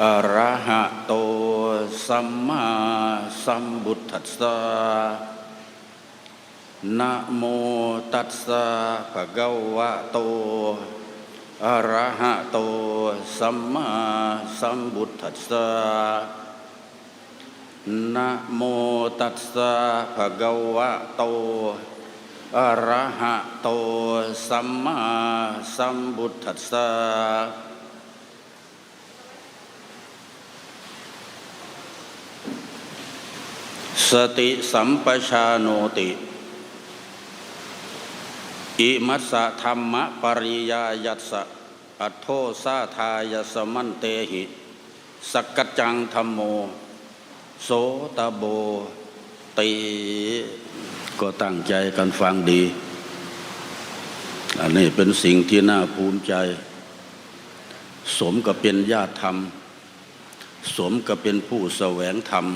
อะระหะโตสัมมาสัมบุทัสสะนะโมตัสสะภะคะวะโตอะระหะโตสัมมาสัมบุทัสสะนะโมตัสสะภะคะวะโตอะระหะโตสัมมาสัมบุทัสสะ สติสัมปชาโนติ อิมัสสะธรรมะปริยายัสสะอัทโทสาทายสมันเตหิ สกจังธรรมโม โสตโบติก็ตั้งใจกันฟังดี อันนี้เป็นสิ่งที่น่าภูมิใจ สมกับเป็นญาติธรรม สมกับเป็นผู้แสวงธรรม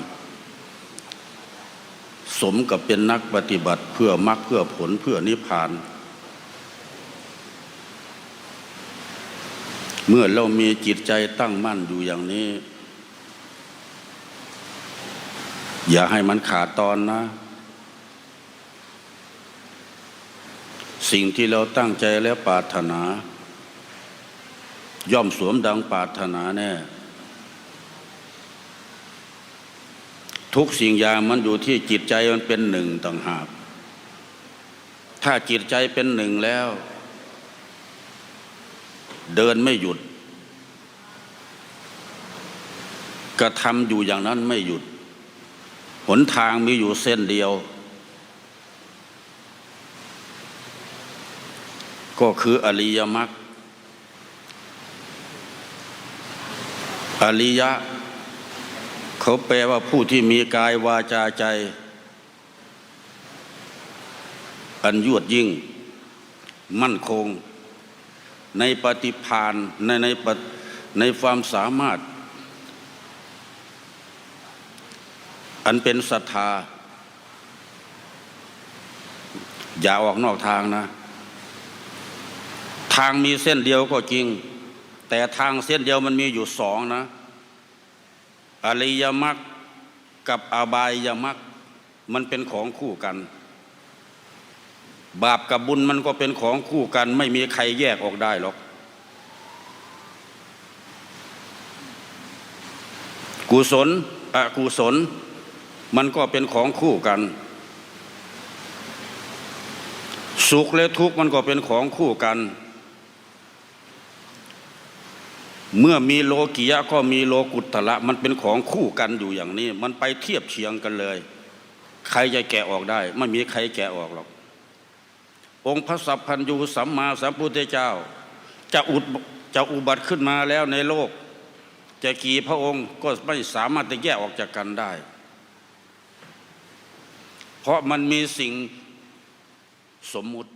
สมกับเป็นนักปฏิบัติเพื่อมรรคเพื่อผลเพื่อนิพพาน เมื่อเรามีจิตใจตั้งมั่นอยู่อย่างนี้ อย่าให้มันขาดตอนนะ สิ่งที่เราตั้งใจและปรารถนา ย่อมสวมดังปรารถนาแน่ ทุกสิ่งอย่างมันอยู่ที่จิตใจมันเป็นหนึ่งต่างหาก ถ้าจิตใจเป็นหนึ่งแล้ว เดินไม่หยุด กระทำอยู่อย่างนั้นไม่หยุด หนทางมีอยู่เส้นเดียว ก็คืออริยมรรคอริยะ เขาแปลว่าผู้ที่มีกายวาจาใจ อันยวดยิ่ง มั่นคง ในปฏิพานในในในความสามารถ อันเป็นศรัทธา อย่าออกนอกทางนะ ทางมีเส้นเดียวก็จริง แต่ทางเส้นเดียวมันมีอยู่สองนะ อริยมรรคกับอบายมรรคมันเป็นของคู่กัน บาปกับบุญมันก็เป็นของคู่กัน ไม่มีใครแยกออกได้หรอก กุศลอกุศล มันก็เป็นของคู่กัน สุขและทุกข์มันก็เป็นของคู่กัน เมื่อมีโลกิยะก็มีโลกุตละ มันเป็นของคู่กันอยู่อย่างนี้ มันไปเทียบเชียงกันเลย ใครจะแกะออกได้ ไม่มีใครแกะออกหรอก องค์พระสัพพัญญูสัมมาสัมพุทธเจ้า จะอุดจะอุบัติขึ้นมาแล้วในโลก จะกี่พระองค์ก็ไม่สามารถจะแยกออกจากกันได้ เพราะมันมีสิ่งสมมุติ